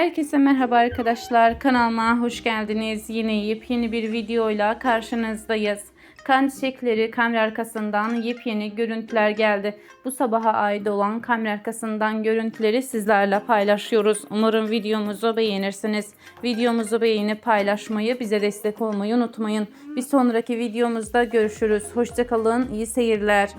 Herkese merhaba arkadaşlar. Kanalıma hoş geldiniz. Yine yepyeni bir videoyla karşınızdayız. Kan çiçekleri kamera arkasından yepyeni görüntüler geldi. Bu sabaha ait olan kamera arkasından görüntüleri sizlerle paylaşıyoruz. Umarım videomuzu beğenirsiniz. Videomuzu beğenip paylaşmayı, bize destek olmayı unutmayın. Bir sonraki videomuzda görüşürüz. Hoşçakalın, iyi seyirler.